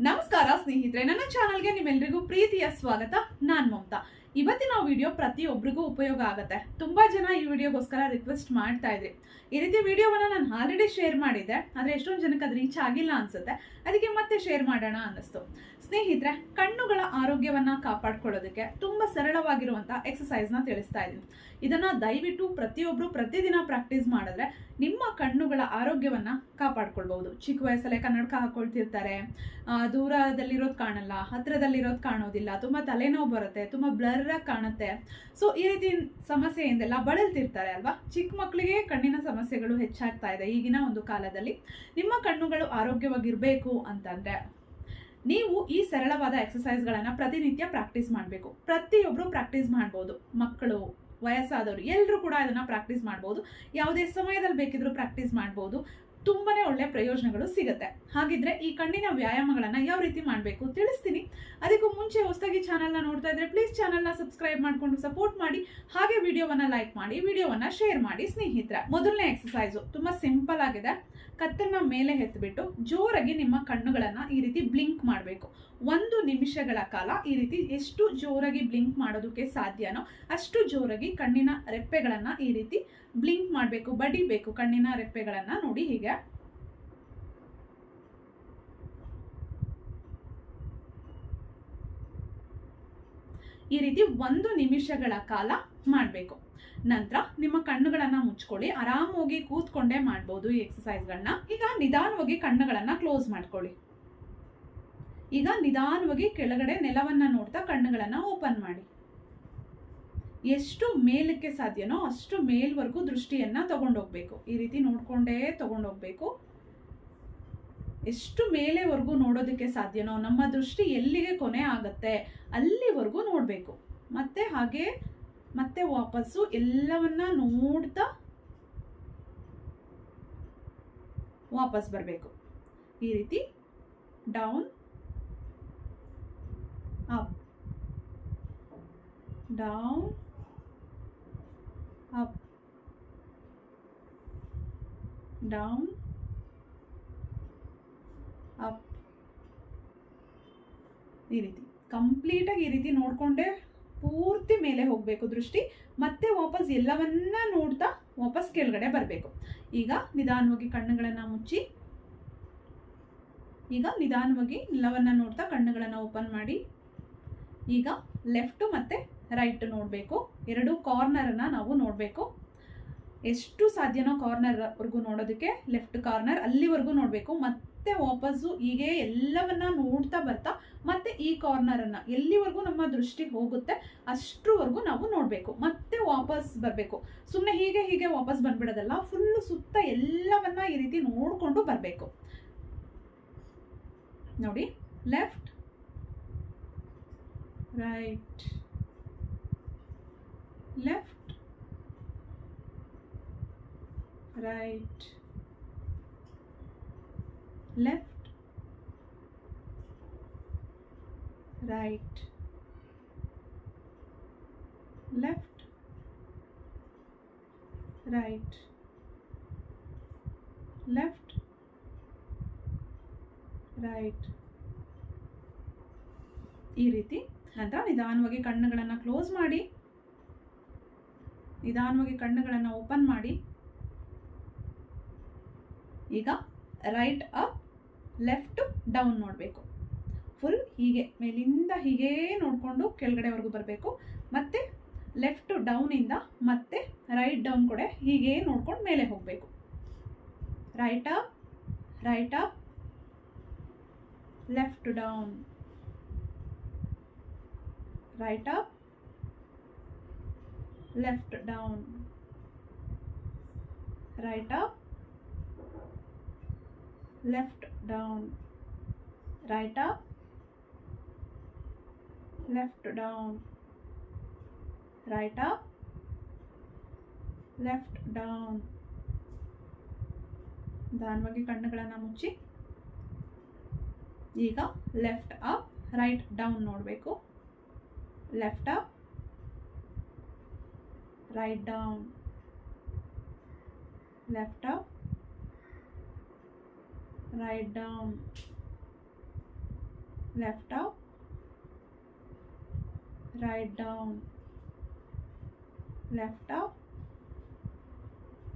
ನಮಸ್ಕಾರ ಸ್ನೇಹಿತರೆ, ನನ್ನ ಚಾನಲ್ಗೆ ನಿಮ್ಮೆಲ್ಲರಿಗೂ ಪ್ರೀತಿಯ ಸ್ವಾಗತ. ನಾನ್ ಮಮತಾ. ಇವತ್ತಿನ ವಿಡಿಯೋ ಪ್ರತಿಯೊಬ್ಬರಿಗೂ ಉಪಯೋಗ ಆಗುತ್ತೆ. ತುಂಬಾ ಜನ ಈ ವಿಡಿಯೋಗೋಸ್ಕರ ರಿಕ್ವೆಸ್ಟ್ ಮಾಡ್ತಾ ಇದ್ರಿ. ಈ ರೀತಿ ವಿಡಿಯೋವನ್ನ ನಾನು ಆಲ್ರೆಡಿ ಶೇರ್ ಮಾಡಿದ್ದೆ, ಆದ್ರೆ ಎಷ್ಟೊಂದು ಜನಕ್ಕೆ ಅದು ರೀಚ್ ಆಗಿಲ್ಲ ಅನ್ಸುತ್ತೆ. ಅದಕ್ಕೆ ಮತ್ತೆ ಶೇರ್ ಮಾಡೋಣ ಅನ್ನಿಸ್ತು. ಸ್ನೇಹಿತರೆ, ಕಣ್ಣುಗಳ ಆರೋಗ್ಯವನ್ನ ಕಾಪಾಡ್ಕೊಳ್ಳೋದಕ್ಕೆ ತುಂಬಾ ಸರಳವಾಗಿರುವಂತ ಎಕ್ಸಸೈಸ್ನ ತಿಳಿಸ್ತಾ ಇದ್ದೀನಿ. ಇದನ್ನ ದಯವಿಟ್ಟು ಪ್ರತಿಯೊಬ್ರು ಪ್ರತಿದಿನ ಪ್ರಾಕ್ಟೀಸ್ ಮಾಡಿದ್ರೆ ನಿಮ್ಮ ಕಣ್ಣುಗಳ ಆರೋಗ್ಯವನ್ನ ಕಾಪಾಡ್ಕೊಳ್ಬಹುದು. ಚಿಕ್ಕ ವಯಸ್ಸಲ್ಲೇ ಕನ್ನಡಕ ಹಾಕೊಳ್ತಿರ್ತಾರೆ. ದೂರದಲ್ಲಿರೋದು ಕಾಣಲ್ಲ ಹತ್ತಿರದಲ್ಲಿರೋದು ಕಾಣೋದಿಲ್ಲ, ತುಂಬಾ ತಲೆನೋವು ಬರುತ್ತೆ, ತುಂಬಾ ಬ್ಲರ್ ಆಗಿ ಕಾಣುತ್ತೆ. ಸೊ ಈ ರೀತಿ ಸಮಸ್ಯೆಯಿಂದೆಲ್ಲ ಬಳಲ್ತಿರ್ತಾರೆ ಅಲ್ವಾ? ಚಿಕ್ಕ ಮಕ್ಕಳಿಗೆ ಕಣ್ಣಿನ ಸಮಸ್ಯೆಗಳು ಹೆಚ್ಚಾಗ್ತಾ ಇದೆ ಈಗಿನ ಒಂದು ಕಾಲದಲ್ಲಿ. ನಿಮ್ಮ ಕಣ್ಣುಗಳು ಆರೋಗ್ಯವಾಗಿರ್ಬೇಕು ಅಂತಂದ್ರೆ ನೀವು ಈ ಸರಳವಾದ ಎಕ್ಸಸೈಸ್ಗಳನ್ನು ಪ್ರತಿನಿತ್ಯ ಪ್ರಾಕ್ಟೀಸ್ ಮಾಡಬೇಕು. ಪ್ರತಿಯೊಬ್ರು ಪ್ರಾಕ್ಟೀಸ್ ಮಾಡ್ಬೋದು. ಮಕ್ಕಳು, ವಯಸ್ಸಾದವರು ಎಲ್ಲರೂ ಕೂಡ ಅದನ್ನ ಪ್ರಾಕ್ಟೀಸ್ ಮಾಡ್ಬೋದು. ಯಾವುದೇ ಸಮಯದಲ್ಲಿ ಬೇಕಿದ್ರೂ ಪ್ರಾಕ್ಟೀಸ್ ಮಾಡ್ಬೋದು. ತುಂಬಾನೇ ಒಳ್ಳೆ ಪ್ರಯೋಜನಗಳು ಸಿಗುತ್ತೆ. ಹಾಗಿದ್ರೆ ಈ ಕಣ್ಣಿನ ವ್ಯಾಯಾಮಗಳನ್ನ ಯಾವ ರೀತಿ ಮಾಡಬೇಕು ತಿಳಿಸ್ತೀನಿ. ಅದಕ್ಕೂ ಮುಂಚೆ ಹೊಸದಾಗಿ ಚಾನಲ್ನ ನೋಡ್ತಾ ಇದ್ರೆ ಪ್ಲೀಸ್ ಚಾನಲ್ನ ಸಬ್ಸ್ಕ್ರೈಬ್ ಮಾಡಿಕೊಂಡು ಸಪೋರ್ಟ್ ಮಾಡಿ, ಹಾಗೆ ವಿಡಿಯೋವನ್ನ ಲೈಕ್ ಮಾಡಿ, ವಿಡಿಯೋವನ್ನ ಶೇರ್ ಮಾಡಿ ಸ್ನೇಹಿತರೆ. ಮೊದಲನೇ ಎಕ್ಸಸೈಸು ತುಂಬಾ ಸಿಂಪಲ್ ಆಗಿದೆ. ಕತ್ತನ್ನ ಮೇಲೆ ಎತ್ಬಿಟ್ಟು ಜೋರಾಗಿ ನಿಮ್ಮ ಕಣ್ಣುಗಳನ್ನ ಈ ರೀತಿ ಬ್ಲಿಂಕ್ ಮಾಡಬೇಕು. ಒಂದು ನಿಮಿಷಗಳ ಕಾಲ ಈ ರೀತಿ ಎಷ್ಟು ಜೋರಾಗಿ ಬ್ಲಿಂಕ್ ಮಾಡೋದಕ್ಕೆ ಸಾಧ್ಯನೋ ಅಷ್ಟು ಜೋರಾಗಿ ಕಣ್ಣಿನ ರೆಪ್ಪೆಗಳನ್ನ ಈ ರೀತಿ ಬ್ಲಿಂಕ್ ಮಾಡಬೇಕು, ಬಡಿಬೇಕು ಕಣ್ಣಿನ ರೆಪ್ಪೆಗಳನ್ನು ನೋಡಿ ಹೀಗೆ. ಈ ರೀತಿ ಒಂದು ನಿಮಿಷಗಳ ಕಾಲ ಮಾಡಬೇಕು. ನಂತರ ನಿಮ್ಮ ಕಣ್ಣುಗಳನ್ನು ಮುಚ್ಕೊಳ್ಳಿ ಆರಾಮಾಗಿ ಕೂತ್ಕೊಂಡೇ ಮಾಡ್ಬೋದು ಈ ಎಕ್ಸಸೈಸ್ಗಳನ್ನ ಈಗ ನಿಧಾನವಾಗಿ ಕಣ್ಣುಗಳನ್ನು ಕ್ಲೋಸ್ ಮಾಡ್ಕೊಳ್ಳಿ. ಈಗ ನಿಧಾನವಾಗಿ ಕೆಳಗಡೆ ನೆಲವನ್ನ ನೋಡ್ತಾ ಕಣ್ಣುಗಳನ್ನು ಓಪನ್ ಮಾಡಿ. ಎಷ್ಟು ಮೇಲಕ್ಕೆ ಸಾಧ್ಯನೋ ಅಷ್ಟು ಮೇಲ್ವರೆಗೂ ದೃಷ್ಟಿಯನ್ನ ತಗೊಂಡೋಗ್ಬೇಕು. ಈ ರೀತಿ ನೋಡ್ಕೊಂಡೇ ತಗೊಂಡೋಗ್ಬೇಕು. ಎಷ್ಟು ಮೇಲೆವರೆಗೂ ನೋಡೋದಕ್ಕೆ ಸಾಧ್ಯನೋ ನಮ್ಮ ದೃಷ್ಟಿ ಎಲ್ಲಿಗೆ ಕೊನೆ ಆಗುತ್ತೆ ಅಲ್ಲಿವರೆಗೂ ನೋಡಬೇಕು. ಮತ್ತೆ ಹಾಗೆ ಮತ್ತೆ ವಾಪಸ್ಸು ಎಲ್ಲವನ್ನ ನೋಡ್ತಾ ವಾಪಸ್ ಬರಬೇಕು. ಈ ರೀತಿ down, up, down up up ಈ ರೀತಿ. ಕಂಪ್ಲೀಟಾಗಿ ಈ ರೀತಿ ನೋಡ್ಕೊಂಡೆ ಪೂರ್ತಿ ಮೇಲೆ ಹೋಗಬೇಕು ದೃಷ್ಟಿ. ಮತ್ತೆ ವಾಪಸ್ ಎಲ್ಲವನ್ನ ನೋಡ್ತಾ ವಾಪಸ್ ಕೆಳಗಡೆ ಬರಬೇಕು. ಈಗ ನಿಧಾನವಾಗಿ ಕಣ್ಣುಗಳನ್ನು ಮುಚ್ಚಿ. ಈಗ ನಿಧಾನವಾಗಿ ಎಲ್ಲವನ್ನ ನೋಡ್ತಾ ಕಣ್ಣುಗಳನ್ನು ಓಪನ್ ಮಾಡಿ. ಈಗ ಲೆಫ್ಟು ಮತ್ತೆ ರೈಟ್ ನೋಡಬೇಕು. ಎರಡು ಕಾರ್ನರನ್ನು ನಾವು ನೋಡಬೇಕು. ಎಷ್ಟು ಸಾಧ್ಯನೋ ಕಾರ್ನರ್ವರೆಗೂ ನೋಡೋದಕ್ಕೆ ಲೆಫ್ಟ್ ಕಾರ್ನರ್ ಅಲ್ಲಿವರೆಗೂ ನೋಡಬೇಕು. ಮತ್ತೆ ವಾಪಸ್ಸು ಹೀಗೆ ಎಲ್ಲವನ್ನ ನೋಡ್ತಾ ಬರ್ತಾ ಮತ್ತೆ ಈ ಕಾರ್ನರನ್ನು ಎಲ್ಲಿವರೆಗೂ ನಮ್ಮ ದೃಷ್ಟಿ ಹೋಗುತ್ತೆ ಅಷ್ಟರವರೆಗೂ ನಾವು ನೋಡಬೇಕು. ಮತ್ತೆ ವಾಪಸ್ ಬರಬೇಕು. ಸುಮ್ಮನೆ ಹೀಗೆ ಹೀಗೆ ವಾಪಸ್ ಬಂದ್ಬಿಡೋದಲ್ಲ ಫುಲ್ಲು ಸುತ್ತ ಎಲ್ಲವನ್ನ ಈ ರೀತಿ ನೋಡಿಕೊಂಡು ಬರಬೇಕು. ನೋಡಿ left right left right left. Right left. Right left. Right ಈ ರೀತಿ ನಂತರ ನಿಧಾನವಾಗಿ ಕಣ್ಣುಗಳನ್ನು ಕ್ಲೋಸ್ ಮಾಡಿ, ನಿಧಾನವಾಗಿ ಕಣ್ಣುಗಳನ್ನು ಓಪನ್ ಮಾಡಿ. ಈಗ ರೈಟ್ ಅಪ್ ಲೆಫ್ಟ್ ಡೌನ್ ನೋಡಬೇಕು. ಫುಲ್ ಹೀಗೆ, ಮೇಲಿಂದ ಹೀಗೆ ನೋಡಿಕೊಂಡು ಕೆಳಗಡೆವರೆಗೂ ಬರಬೇಕು. ಮತ್ತೆ ಲೆಫ್ಟ್ ಡೌನಿಂದ ಮತ್ತೆ ರೈಟ್ ಡೌನ್ ಕಡೆ ಹೀಗೆ ನೋಡ್ಕೊಂಡು ಮೇಲೆ ಹೋಗಬೇಕು. Right up right up left down right up left down right up left down. Right up. Left down. Right up. Left down. ನಿಧಾನವಾಗಿ ಕಣ್ಣುಗಳನ್ನು ಮುಚ್ಚಿ ಈಗ ಲೆಫ್ಟ್ ಅಪ್ ರೈಟ್ ಡೌನ್ ನೋಡಬೇಕು left up right down left up right down left up, right down, left up,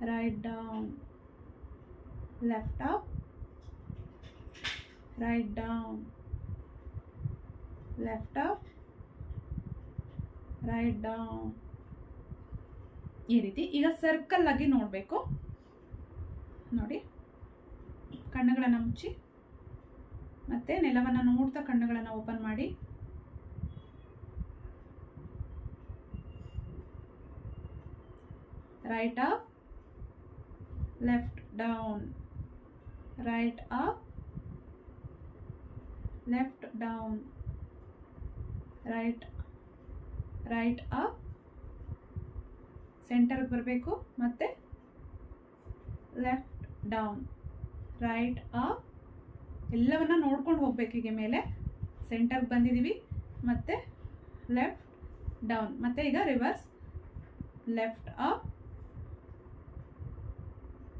right down, left up, right down, left up, right down ಈ ರೀತಿ ಈಗ circle ಆಗಿ ನೋಡಬೇಕು ನೋಡಿ ಕಣ್ಣುಗಳನ್ನು ಮುಚ್ಚಿ ಮತ್ತೆ ನೆಲವನ್ನು ನೋಡ್ತಾ ಕಣ್ಣುಗಳನ್ನು ಓಪನ್ ಮಾಡಿ. Right up left down right up left down right right up ಸೆಂಟರ್ಗೆ ಬರಬೇಕು ಮತ್ತೆ ಲೆಫ್ಟ್ ಡೌನ್ ರೈಟ್ ಅಪ್ ಎಲ್ಲವನ್ನ ನೋಡ್ಕೊಂಡು ಹೋಗ್ಬೇಕು ಹೀಗೆ ಮೇಲೆ. ಸೆಂಟರ್ಗೆ ಬಂದಿದ್ದೀವಿ ಮತ್ತೆ ಲೆಫ್ಟ್ ಡೌನ್ ಮತ್ತೆ ಈಗ reverse left up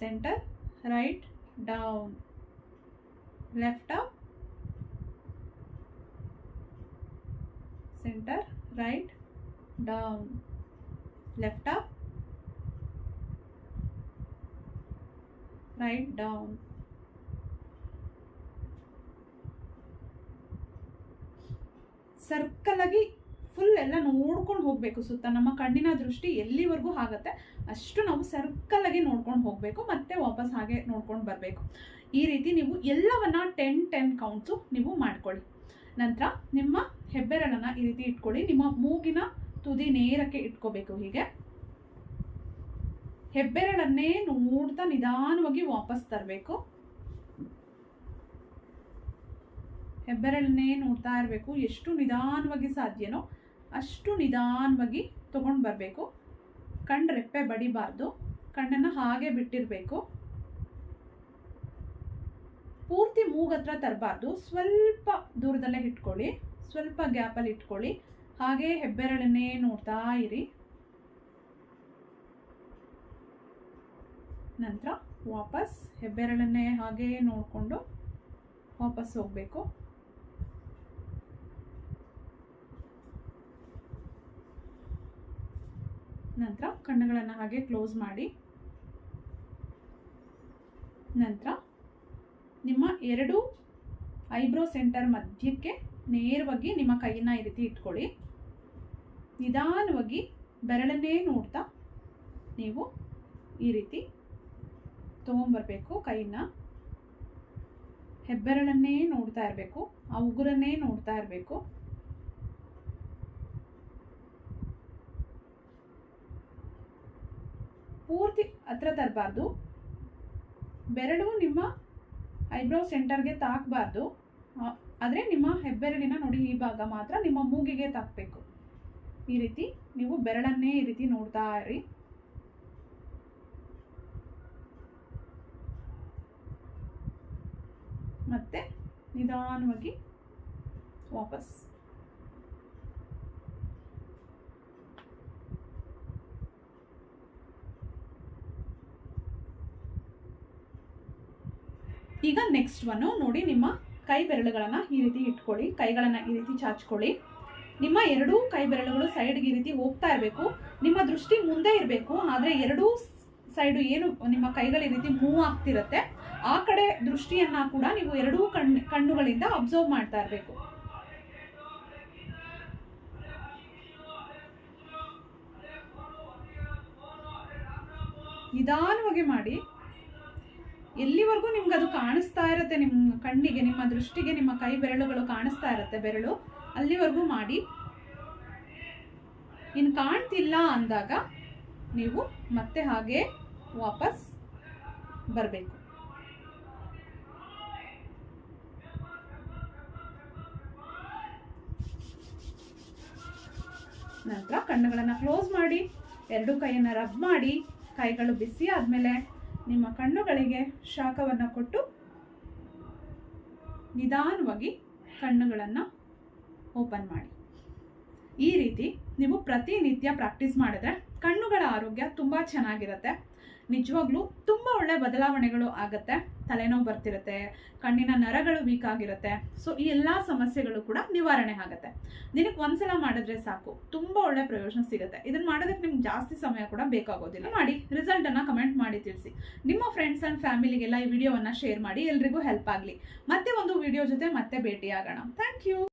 center right down left up center right down. Left up right down. Circle ಆಗಿ ಫುಲ್ ಎಲ್ಲ ನೋಡ್ಕೊಂಡು ಹೋಗಬೇಕು ಸುತ್ತ. ನಮ್ಮ ಕಣ್ಣಿನ ದೃಷ್ಟಿ ಎಲ್ಲಿವರೆಗೂ ಆಗುತ್ತೆ ಅಷ್ಟು ನಾವು ಸರ್ಕಲ್ ಆಗಿ ನೋಡ್ಕೊಂಡು ಹೋಗಬೇಕು, ಮತ್ತೆ ವಾಪಸ್ ಹಾಗೆ ನೋಡ್ಕೊಂಡು ಬರಬೇಕು. ಈ ರೀತಿ ನೀವು ಎಲ್ಲವನ್ನ ಟೆನ್ ಟೆನ್ ಕೌಂಟ್ಸು ನೀವು ಮಾಡ್ಕೊಳ್ಳಿ. ನಂತರ ನಿಮ್ಮ ಹೆಬ್ಬೆರಳನ್ನು ಈ ರೀತಿ ಇಟ್ಕೊಳ್ಳಿ. ನಿಮ್ಮ ಮೂಗಿನ ತುದಿ ನೇರಕ್ಕೆ ಇಟ್ಕೋಬೇಕು ಹೀಗೆ. ಹೆಬ್ಬೆರಳನ್ನೇ ನೋಡ್ತಾ ನಿಧಾನವಾಗಿ ವಾಪಸ್ ತರಬೇಕು. ಹೆಬ್ಬೆರಳನ್ನೇ ನೋಡ್ತಾ ಇರಬೇಕು. ಎಷ್ಟು ನಿಧಾನವಾಗಿ ಸಾಧ್ಯನೋ ಅಷ್ಟು ನಿಧಾನವಾಗಿ ತೊಗೊಂಡು ಬರಬೇಕು. ಕಣ್ಣು ರೆಪ್ಪೆ ಬಡಿಬಾರ್ದು. ಕಣ್ಣನ್ನು ಹಾಗೆ ಬಿಟ್ಟಿರಬೇಕು. ಪೂರ್ತಿ ಮೂಗತ್ರ ತರಬಾರ್ದು. ಸ್ವಲ್ಪ ದೂರದಲ್ಲೇ ಇಟ್ಕೊಳ್ಳಿ. ಸ್ವಲ್ಪ ಗ್ಯಾಪಲ್ಲಿ ಇಟ್ಕೊಳ್ಳಿ. ಹಾಗೆ ಹೆಬ್ಬೆರಳನ್ನೇ ನೋಡ್ತಾ ಇರಿ. ನಂತರ ವಾಪಸ್ ಹೆಬ್ಬೆರಳನ್ನೇ ಹಾಗೆ ನೋಡಿಕೊಂಡು ವಾಪಸ್ ಹೋಗಬೇಕು. ನಂತರ ಕಣ್ಣುಗಳನ್ನು ಹಾಗೆ ಕ್ಲೋಸ್ ಮಾಡಿ. ನಂತರ ನಿಮ್ಮ ಎರಡು ಐಬ್ರೋ ಸೆಂಟರ್ ಮಧ್ಯಕ್ಕೆ ನೇರವಾಗಿ ನಿಮ್ಮ ಕೈಯನ್ನು ಈ ರೀತಿ ಇಟ್ಕೊಳ್ಳಿ. ನಿಧಾನವಾಗಿ ಬೆರಳನ್ನೇ ನೋಡ್ತಾ ನೀವು ಈ ರೀತಿ ತೊಗೊಂಬರ್ಬೇಕು ಕೈನ ಹೆಬ್ಬೆರಳನ್ನೇ ನೋಡ್ತಾ ಇರಬೇಕು, ಆ ಉಗುರನ್ನೇ ನೋಡ್ತಾ ಇರಬೇಕು. ಪೂರ್ತಿ ಹತ್ರ ತರಬಾರ್ದು ಬೆರಳು ನಿಮ್ಮ ಐಬ್ರೋ ಸೆಂಟರ್ಗೆ ತಾಕಬಾರ್ದು. ಆದರೆ ನಿಮ್ಮ ಹೆಬ್ಬೆರಳಿನ ನೋಡಿ ಈ ಭಾಗ ಮಾತ್ರ ನಿಮ್ಮ ಮೂಗಿಗೆ ತಾಕಬೇಕು. ಈ ರೀತಿ ನೀವು ಬೆರಳನ್ನೇ ಈ ರೀತಿ ನೋಡ್ತಾ ಇರಿ. ಮತ್ತೆ ನಿಧಾನವಾಗಿ ವಾಪಸ್. ಈಗ ನೆಕ್ಸ್ಟ್ ಒನ್ನು ನೋಡಿ ನಿಮ್ಮ ಕೈ ಬೆರಳುಗಳನ್ನು ಈ ರೀತಿ ಇಟ್ಕೊಳ್ಳಿ. ಕೈಗಳನ್ನು ಈ ರೀತಿ ಚಾಚ್ಕೊಳ್ಳಿ. ನಿಮ್ಮ ಎರಡೂ ಕೈ ಬೆರಳುಗಳು ಸೈಡ್ಗೆ ಈ ರೀತಿ ಹೋಗ್ತಾ ಇರಬೇಕು. ನಿಮ್ಮ ದೃಷ್ಟಿ ಮುಂದೆ ಇರಬೇಕು. ಆದರೆ ಎರಡೂ ಸೈಡು ಏನು ನಿಮ್ಮ ಕೈಗಳು ಈ ರೀತಿ ಮೂವ್ ಆಗ್ತಿರುತ್ತೆ. ಆ ಕಡೆ ದೃಷ್ಟಿಯನ್ನ ಕೂಡ ನೀವು ಎರಡೂ ಕಣ್ಣು ಕಣ್ಣುಗಳಿಂದ ಅಬ್ಸರ್ವ್ ಮಾಡ್ತಾ ಇರಬೇಕು. ನಿಧಾನವಾಗಿ ಮಾಡಿ. ಎಲ್ಲಿವರೆಗೂ ನಿಮ್ಗೆ ಅದು ಕಾಣಿಸ್ತಾ ಇರುತ್ತೆ ನಿಮ್ಮ ಕಣ್ಣಿಗೆ, ನಿಮ್ಮ ದೃಷ್ಟಿಗೆ, ನಿಮ್ಮ ಕೈ ಬೆರಳುಗಳು ಕಾಣಿಸ್ತಾ ಇರುತ್ತೆ ಬೆರಳು. ಅಲ್ಲಿವರೆಗೂ ಮಾಡಿ. ಇನ್ನು ಕಾಣ್ತಿಲ್ಲ ಅಂದಾಗ ನೀವು ಮತ್ತೆ ಹಾಗೆ ವಾಪಸ್ ಬರಬೇಕು. ನಂತರ ಕಣ್ಣುಗಳನ್ನು ಕ್ಲೋಸ್ ಮಾಡಿ, ಎರಡು ಕೈಯನ್ನು ರಬ್ ಮಾಡಿ, ಕೈಗಳು ಬಿಸಿ ಆದಮೇಲೆ ನಿಮ್ಮ ಕಣ್ಣುಗಳಿಗೆ ಶಾಖವನ್ನು ಕೊಟ್ಟು ನಿಧಾನವಾಗಿ ಕಣ್ಣುಗಳನ್ನು ಓಪನ್ ಮಾಡಿ. ಈ ರೀತಿ ನೀವು ಪ್ರತಿನಿತ್ಯ ಪ್ರಾಕ್ಟೀಸ್ ಮಾಡಿದ್ರೆ ಕಣ್ಣುಗಳ ಆರೋಗ್ಯ ತುಂಬ ಚೆನ್ನಾಗಿರುತ್ತೆ. ನಿಜವಾಗ್ಲೂ ತುಂಬ ಒಳ್ಳೆ ಬದಲಾವಣೆಗಳು ಆಗುತ್ತೆ. ತಲೆನೋವು ಬರ್ತಿರುತ್ತೆ, ಕಣ್ಣಿನ ನರಗಳು ವೀಕ್ ಆಗಿರುತ್ತೆ. ಸೊ ಈ ಎಲ್ಲ ಸಮಸ್ಯೆಗಳು ಕೂಡ ನಿವಾರಣೆ ಆಗುತ್ತೆ. ದಿನಕ್ಕೆ ಒಂದ್ಸಲ ಮಾಡಿದ್ರೆ ಸಾಕು. ತುಂಬಾ ಒಳ್ಳೆ ಪ್ರಯೋಜನ ಸಿಗುತ್ತೆ. ಇದನ್ನ ಮಾಡೋದಕ್ಕೆ ನಿಮ್ಗೆ ಜಾಸ್ತಿ ಸಮಯ ಕೂಡ ಬೇಕಾಗೋದಿಲ್ಲ. ಮಾಡಿ ರಿಸಲ್ಟ್ ಅನ್ನ ಕಮೆಂಟ್ ಮಾಡಿ ತಿಳಿಸಿ. ನಿಮ್ಮ ಫ್ರೆಂಡ್ಸ್ ಅಂಡ್ ಫ್ಯಾಮಿಲಿಗೆಲ್ಲ ಈ ವಿಡಿಯೋವನ್ನ ಶೇರ್ ಮಾಡಿ ಎಲ್ರಿಗೂ ಹೆಲ್ಪ್ ಆಗಲಿ. ಮತ್ತೆ ಒಂದು ವಿಡಿಯೋ ಜೊತೆ ಮತ್ತೆ ಭೇಟಿ ಆಗೋಣ ಥ್ಯಾಂಕ್ ಯು